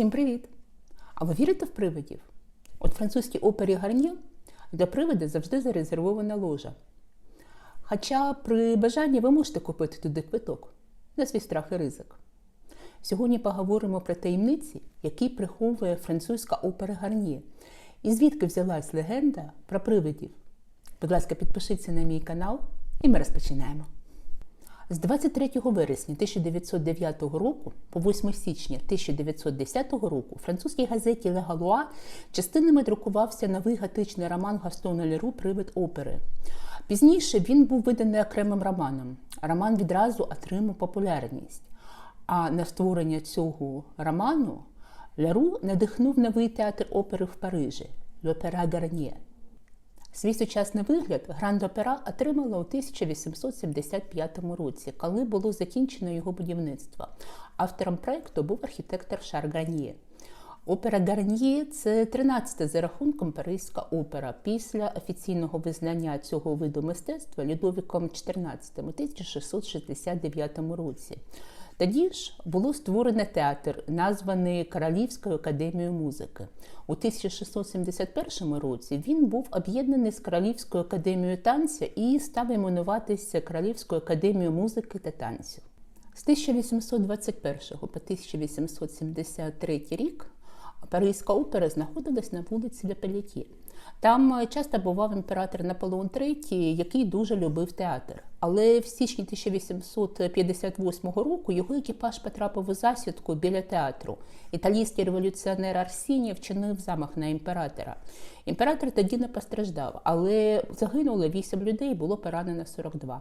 Всім привіт! А ви вірите в привидів? От французькій опері Гарнє для привида завжди зарезервована ложа. Хоча при бажанні ви можете купити туди квиток на свій страх і ризик. Сьогодні поговоримо про таємниці, які приховує французька опера Гарнє. І звідки взялась легенда про привидів. Будь ласка, підпишіться на мій канал, і ми розпочинаємо. З 23 вересня 1909 року по 8 січня 1910 року в французькій газеті «Ле Галуа» частинами друкувався новий готичний роман Гастона Леру Привид опери. Пізніше він був виданий окремим романом. Роман відразу отримав популярність. А на створення цього роману Леру надихнув новий театр опери в Парижі L'Opéra Garnier. Свій сучасний вигляд Гранд Опера отримала у 1875 році, коли було закінчено його будівництво. Автором проєкту був архітектор Шар Ганьє. Опера Гарньє це 13-та за рахунком паризька опера після офіційного визнання цього виду мистецтва Людовіком XIV у 1669 році. Тоді ж було створено театр, названий Королівською академією музики. У 1671 році він був об'єднаний з Королівською академією танця і став іменуватися Королівською академією музики та танців. З 1821 по 1873 рік Паризька опера знаходилась на вулиці Ля Там часто бував імператор Наполеон III, який дуже любив театр. Але в січні 1858 року його екіпаж потрапив у засідку біля театру. Італійський революціонер Арсіні вчинив замах на імператора. Імператор тоді не постраждав, але загинуло 8 людей, було поранено 42.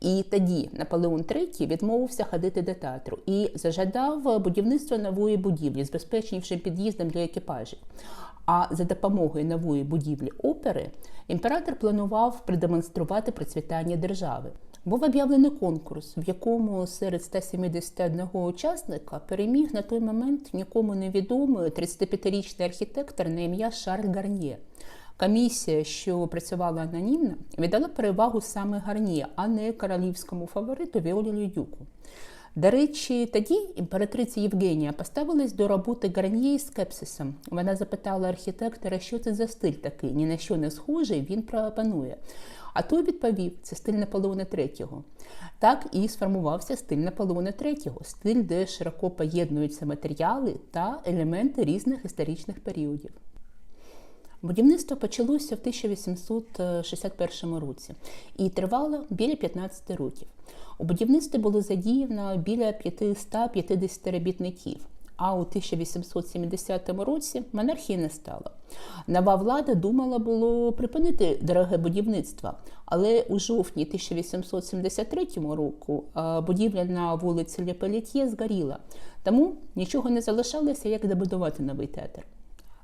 І тоді Наполеон III відмовився ходити до театру і зажадав будівництво нової будівлі з безпечнішим під'їздом для екіпажів. А за допомогою нової будівлі опери імператор планував продемонструвати процвітання держави. Був об'явлений конкурс, в якому серед 171 учасника переміг на той момент нікому невідомий 35-річний архітектор на ім'я Шарль Гарнє. Комісія, що працювала анонімно, віддала перевагу саме Гарнє, а не королівському фавориту Віолі Людюку. До речі, тоді імператриця Євгенія поставилась до роботи Гарньє з скепсисом. Вона запитала архітектора, що це за стиль такий, ні на що не схожий, він пропонує. А той відповів: це стиль Наполеона III. Так і сформувався стиль Наполеона III, стиль, де широко поєднуються матеріали та елементи різних історичних періодів. Будівництво почалося в 1861 році і тривало біля 15 років. У будівництві було задіяно біля 550 робітників. А у 1870 році монархії не стало. Нова влада думала було припинити дороге будівництво, але у жовтні 1873 року будівля на вулиці Лепелітє згоріла, тому нічого не залишалося, як добудувати новий театр.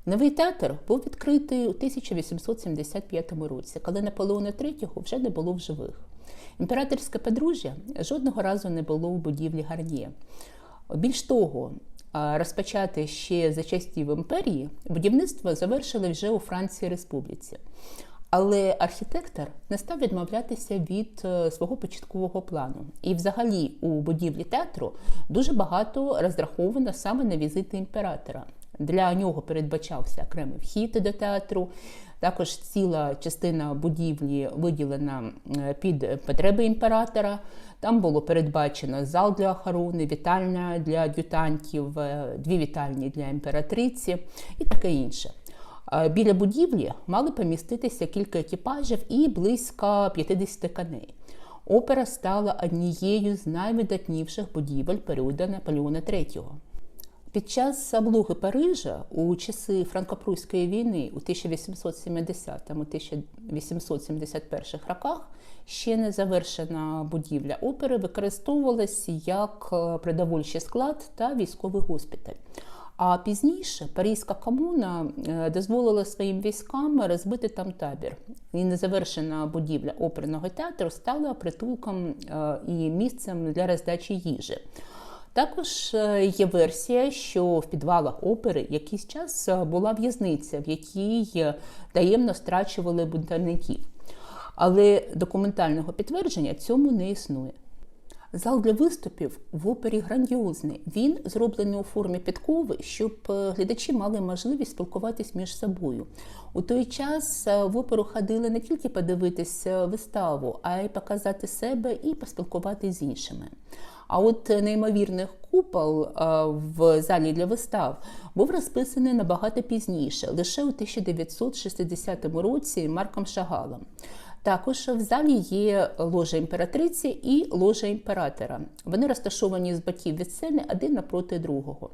Новий театр був відкритий у 1875 році, коли Наполеона III вже не було в живих. Імператорське подружжя жодного разу не було в будівлі Гарніє. Більш того, розпочати ще за часів імперії будівництво завершили вже у Франції Республіці. Але архітектор не став відмовлятися від е, свого початкового плану. І, взагалі, у будівлі театру дуже багато розраховано саме на візити імператора. Для нього передбачався окремий вхід до театру. Також ціла частина будівлі виділена е, під потреби імператора. Там було передбачено зал для охорони, вітальня для ад'ютантів, е, дві вітальні для імператриці і таке інше. Біля будівлі мали поміститися кілька екіпажів і близько 50 коней. Опера стала однією з найвидатніших будівель періоду Наполеона III. Під час облоги Парижа у часи Франко-Пруської війни у 1870-1871 роках ще не завершена будівля опери використовувалася як е, продовольчий склад та військовий госпіталь. А пізніше Паризька комуна е, дозволила своїм військам розбити там табір. І незавершена будівля оперного театру стала притулком е, і місцем для роздачі їжі. Також е, є версія, що в підвалах опери якийсь час е, була в'язниця, в якій е, таємно страчували бунтівників. Але документального підтвердження цьому не існує. Зал для виступів в опері грандіозний. Він зроблений у формі підкови, щоб глядачі мали можливість спілкуватись між собою. У той час в оперу ходили не тільки подивитися виставу, а й показати себе і поспілкуватися з іншими. А от неймовірних купол в залі для вистав був розписаний набагато пізніше, лише у 1960 році Марком Шагалом. Також в залі є ложа імператриці і ложа імператора. Вони розташовані з боків від сцени один напроти другого.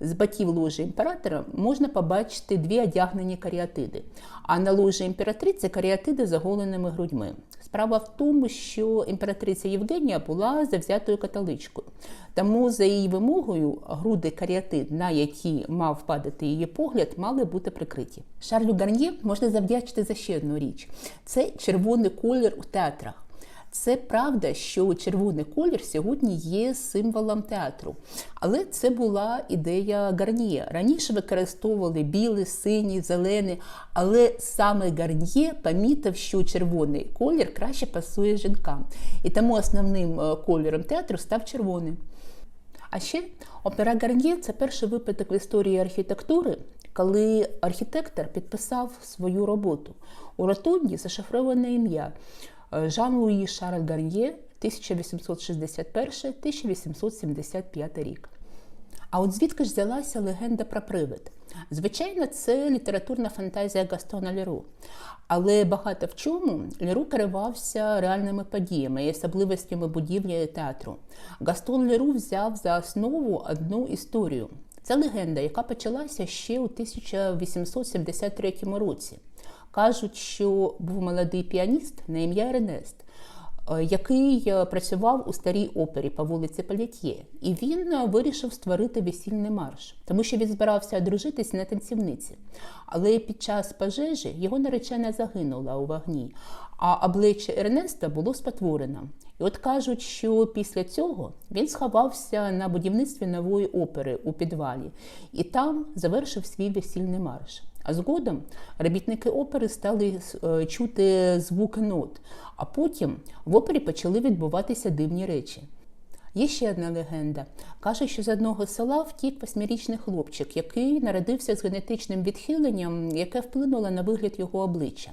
З боків ложі імператора можна побачити дві одягнені каріатиди, а на ложі імператриці каріатиди з оголеними грудьми. Справа в тому, що імператриця Євгенія була завзятою католичкою. Тому, за її вимогою, груди каріатид, на які мав падати її погляд, мали бути прикриті. Шарлю Гарньє можна завдячити за ще одну річ: це червоний колір у театрах. Це правда, що червоний колір сьогодні є символом театру, але це була ідея Гарніє. Раніше використовували білий, синій, зелений, але саме Гарніє помітив, що червоний колір краще пасує жінкам. І тому основним е, кольором театру став червоний. А ще опера Гарніє це перший випадок в історії архітектури, коли архітектор підписав свою роботу. У ротунді зашифроване ім'я. Жан-Луї Шарль Гарньє 1861-1875 рік. А от звідки ж взялася легенда про привид? Звичайно, це літературна фантазія Гастона Леру. Але багато в чому Леру керувався реальними подіями і особливостями будівлі театру. Гастон Леру взяв за основу одну історію. Це легенда, яка почалася ще у 1873 році. Кажуть, що був молодий піаніст на ім'я Ернест, е, який е, працював у старій опері по вулиці Палітє, і він е, вирішив створити весільний марш, тому що він збирався одружитись на танцівниці. Але під час пожежі його наречена загинула у вогні, а обличчя Ернеста було спотворено. І от кажуть, що після цього він сховався на будівництві нової опери у підвалі і там завершив свій весільний марш. А згодом робітники опери стали е, чути звуки нот, а потім в опері почали відбуватися дивні речі. Є ще одна легенда. Каже, що з одного села втік восьмирічний хлопчик, який народився з генетичним відхиленням, яке вплинуло на вигляд його обличчя.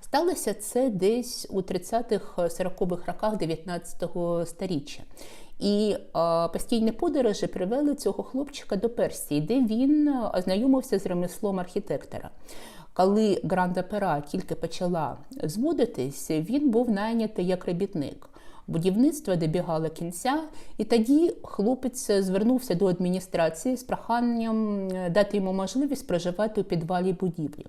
Сталося це десь у 30-40-х роках 19-го сторіччя. І е, постійні подорожі привели цього хлопчика до Персії, де він ознайомився з ремеслом архітектора. Коли Гранда Пера тільки почала зводитись, він був найнятий як робітник. Будівництво добігало кінця, і тоді хлопець звернувся до адміністрації з проханням е, дати йому можливість проживати у підвалі будівлі.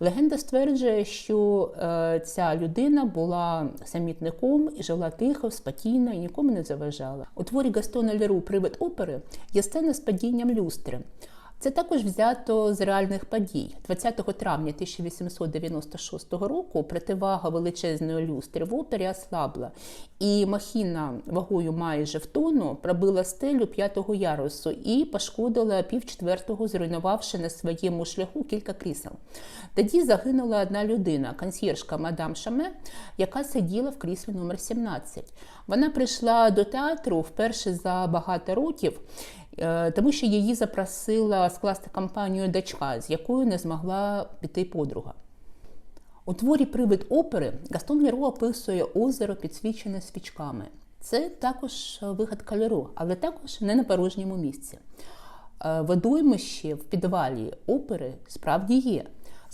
Легенда стверджує, що е, ця людина була самітником і жила тихо, спокійно і нікому не заважала. У творі Гастона Леру Привид опери є сцена з падінням люстри. Це також взято з реальних подій. 20 травня 1896 року противага величезної люстри в опері ослабла, і махіна вагою майже в тонну пробила стелю п'ятого ярусу і пошкодила півчетвертого, зруйнувавши на своєму шляху кілька крісел. Тоді загинула одна людина, консьєржка мадам Шаме, яка сиділа в кріслі номер 17. Вона прийшла до театру вперше за багато років. Е, тому що її запросила скласти кампанію дочка, з якою не змогла піти подруга. У творі Привид опери Гастон Леро описує озеро, підсвічене свічками. Це також вигадка Леро, але також не на порожньому місці. Е, водоймище в підвалі опери справді є.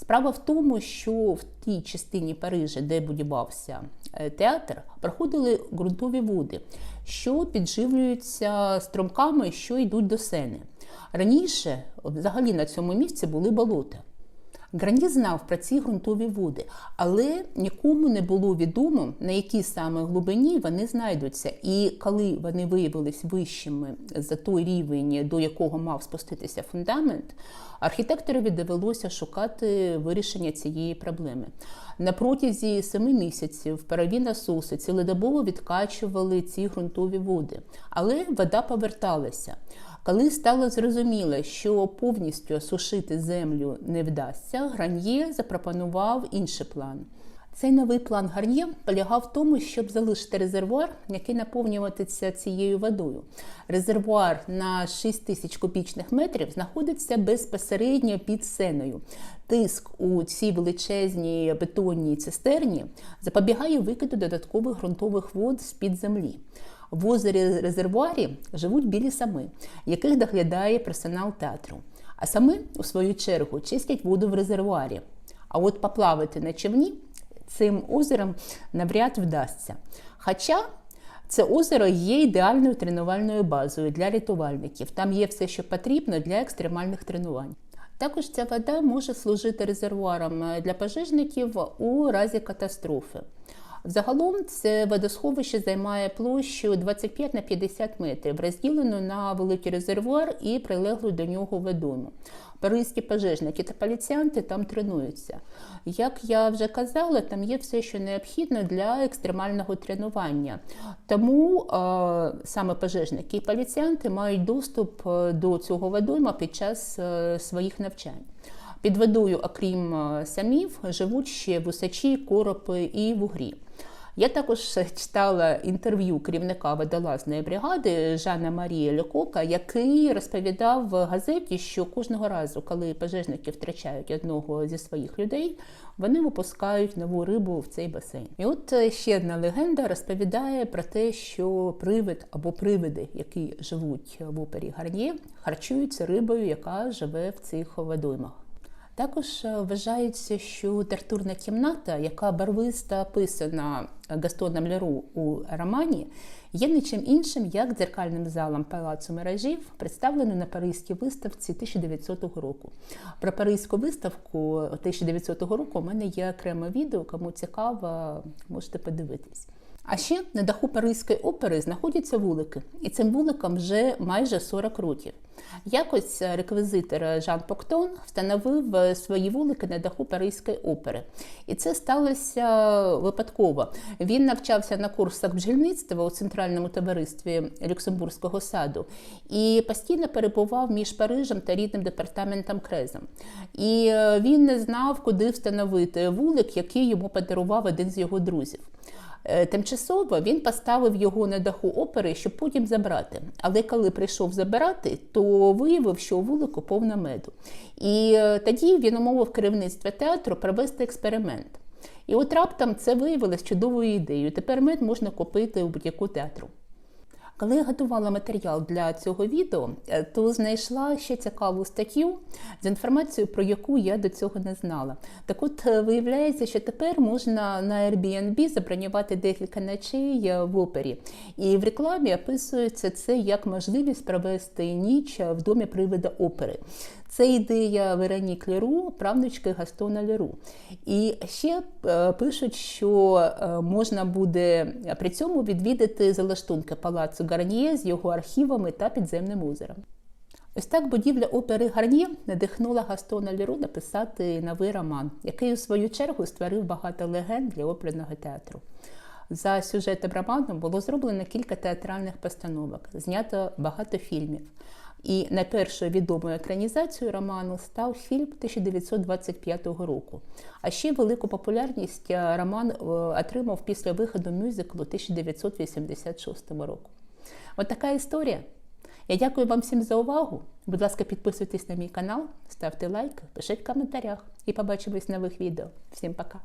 Справа в тому, що в тій частині Парижа, де будувався е, театр, проходили ґрунтові води, що підживлюються струмками, що йдуть до сени. Раніше, взагалі, на цьому місці були болота. Гранді знав про ці ґрунтові води, але нікому не було відомо, на якій саме глибині вони знайдуться. І коли вони виявились вищими за той рівень, до якого мав спуститися фундамент, архітекторові довелося шукати вирішення цієї проблеми. На протязі семи місяців парові насоси цілодобово відкачували ці ґрунтові води, але вода поверталася. Коли стало зрозуміло, що повністю осушити землю не вдасться, Гран'є запропонував інший план. Цей новий план Гарньє полягав в тому, щоб залишити резервуар, який наповнюватиметься цією водою. Резервуар на 6 тисяч кубічних метрів знаходиться безпосередньо під сеною. Тиск у цій величезній бетонній цистерні запобігає викиду додаткових ґрунтових вод з-під землі. В озері резервуарі живуть білі сами, яких доглядає персонал театру. А сами, у свою чергу, чистять воду в резервуарі. А от поплавати на човні цим озером навряд вдасться. Хоча це озеро є ідеальною тренувальною базою для рятувальників. Там є все, що потрібно для екстремальних тренувань. Також ця вода може служити резервуаром для пожежників у разі катастрофи. Загалом це водосховище займає площу 25 на 50 метрів, розділену на великий резервуар і прилеглу до нього водойму. Паризькі пожежники та поліціянти там тренуються. Як я вже казала, там є все, що необхідно для екстремального тренування. Тому е, саме пожежники і поліціянти мають доступ до цього водойма під час е, своїх навчань. Під водою, окрім самів, живуть ще вусачі, коропи і вугрі. Я також читала інтерв'ю керівника водолазної бригади Жана Марії Лекока, який розповідав в газеті, що кожного разу, коли пожежники втрачають одного зі своїх людей, вони випускають нову рибу в цей басейн. І от ще одна легенда розповідає про те, що привид або привиди, які живуть в опері Гарнє, харчуються рибою, яка живе в цих водоймах. Також вважається, що тартурна кімната, яка барвиста описана Гастоном Леру у романі, є нічим іншим, як дзеркальним залом палацу мережів, представлений на Паризькій виставці 1900 року. Про Паризьку виставку 1900 року у мене є окреме відео, кому цікаво, можете подивитись. А ще на даху Паризької опери знаходяться вулики, і цим вуликам вже майже 40 років. Якось реквізитор Жан Поктон встановив свої вулики на даху Паризької опери. І це сталося випадково. Він навчався на курсах бджільництва у центральному товаристві Люксембурзького саду і постійно перебував між Парижем та рідним департаментом Крезом. І він не знав, куди встановити вулик, який йому подарував один з його друзів. Тимчасово він поставив його на даху опери, щоб потім забрати. Але коли прийшов забирати, то виявив, що у вулику повна меду. І тоді він умовив керівництво театру провести експеримент. І от раптом це виявилось чудовою ідеєю. Тепер мед можна купити у будь-яку театру. Коли я готувала матеріал для цього відео, то знайшла ще цікаву статтю з інформацією, про яку я до цього не знала. Так от виявляється, що тепер можна на Airbnb забронювати декілька ночей в опері. І в рекламі описується це як можливість провести ніч в домі привида опери. Це ідея Вероні Леру, правнучки Гастона Леру. І ще пишуть, що можна буде при цьому відвідати залаштунки палацу Гарніє з його архівами та підземним озером. Ось так будівля опери Гарніє надихнула Гастона Леру написати новий роман, який у свою чергу створив багато легенд для оперного театру. За сюжетом роману було зроблено кілька театральних постановок, знято багато фільмів. І найпершою відомою екранізацією роману став фільм 1925 року. А ще велику популярність роман отримав після виходу мюзиклу 1986 року. От така історія. Я дякую вам всім за увагу. Будь ласка, підписуйтесь на мій канал, ставте лайк, пишіть в коментарях і побачимось в нових відео. Всім пока!